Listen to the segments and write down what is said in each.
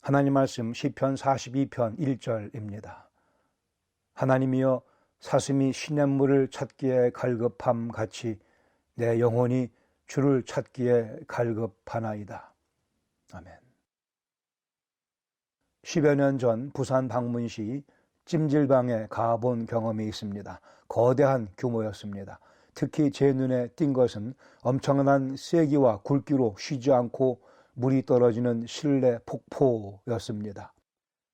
하나님 말씀 시편 42편 1절입니다. 하나님이여 사슴이 시냇물을 찾기에 갈급함 같이 내 영혼이 주를 찾기에 갈급하나이다. 아멘. 10여 년 전 부산 방문 시 찜질방에 가본 경험이 있습니다. 거대한 규모였습니다. 특히 제 눈에 띈 것은 엄청난 세기와 굵기로 쉬지 않고 물이 떨어지는 실내 폭포였습니다.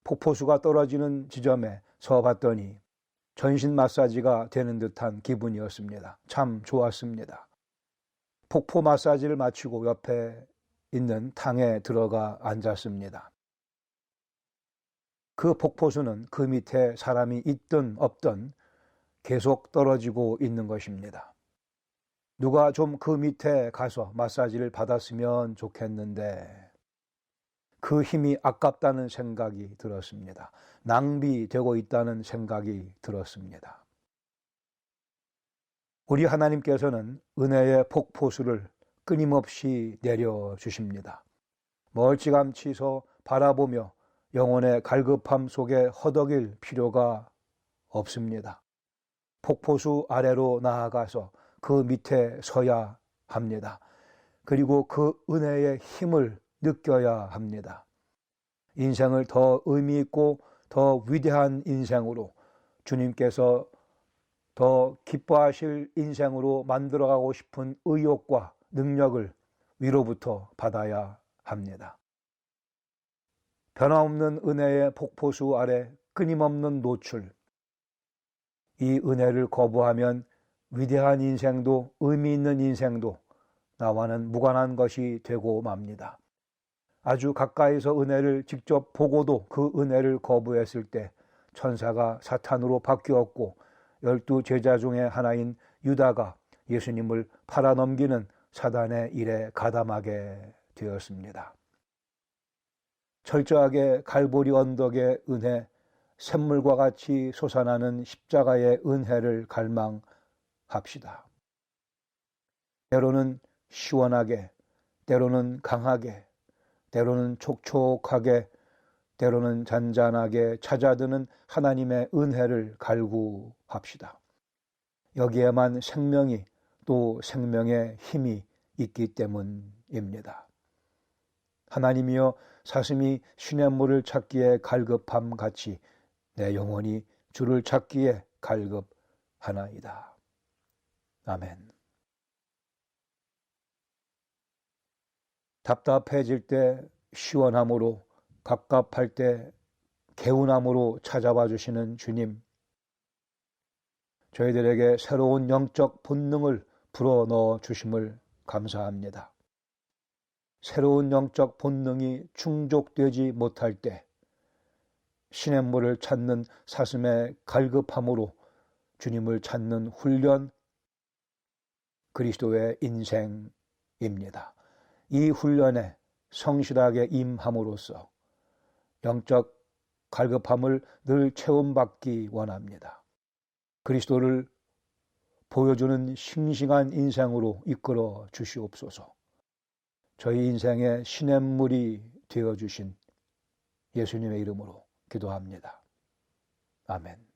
폭포수가 떨어지는 지점에 서 봤더니 전신 마사지가 되는 듯한 기분이었습니다. 참 좋았습니다. 폭포 마사지를 마치고 옆에 있는 탕에 들어가 앉았습니다. 그 폭포수는 그 밑에 사람이 있든 없든 계속 떨어지고 있는 것입니다. 누가 좀 그 밑에 가서 마사지를 받았으면 좋겠는데 그 힘이 아깝다는 생각이 들었습니다. 낭비되고 있다는 생각이 들었습니다. 우리 하나님께서는 은혜의 폭포수를 끊임없이 내려주십니다. 멀찌감치서 바라보며 영혼의 갈급함 속에 허덕일 필요가 없습니다. 폭포수 아래로 나아가서 그 밑에 서야 합니다. 그리고 그 은혜의 힘을 느껴야 합니다. 인생을 더 의미 있고 더 위대한 인생으로 주님께서 더 기뻐하실 인생으로 만들어가고 싶은 의욕과 능력을 위로부터 받아야 합니다. 변함없는 은혜의 폭포수 아래 끊임없는 노출. 이 은혜를 거부하면 위대한 인생도 의미 있는 인생도 나와는 무관한 것이 되고 맙니다. 아주 가까이서 은혜를 직접 보고도 그 은혜를 거부했을 때 천사가 사탄으로 바뀌었고 열두 제자 중의 하나인 유다가 예수님을 팔아넘기는 사단의 일에 가담하게 되었습니다. 철저하게 갈보리 언덕의 은혜, 샘물과 같이 솟아나는 십자가의 은혜를 갈망 합시다. 때로는 시원하게, 때로는 강하게, 때로는 촉촉하게, 때로는 잔잔하게 찾아드는 하나님의 은혜를 갈구합시다. 여기에만 생명이 또 생명의 힘이 있기 때문입니다. 하나님이여 사슴이 시냇물을 찾기에 갈급함 같이 내 영혼이 주를 찾기에 갈급하나이다. 아멘. 답답해질 때 시원함으로 갑갑할 때 개운함으로 찾아와 주시는 주님. 저희들에게 새로운 영적 본능을 불어넣어 주심을 감사합니다. 새로운 영적 본능이 충족되지 못할 때 시냇물을 찾는 사슴의 갈급함으로 주님을 찾는 훈련 그리스도의 인생입니다. 이 훈련에 성실하게 임함으로써 영적 갈급함을 늘 체험받기 원합니다. 그리스도를 보여주는 싱싱한 인생으로 이끌어 주시옵소서. 저희 인생의 시냇물이 되어 주신 예수님의 이름으로 기도합니다. 아멘.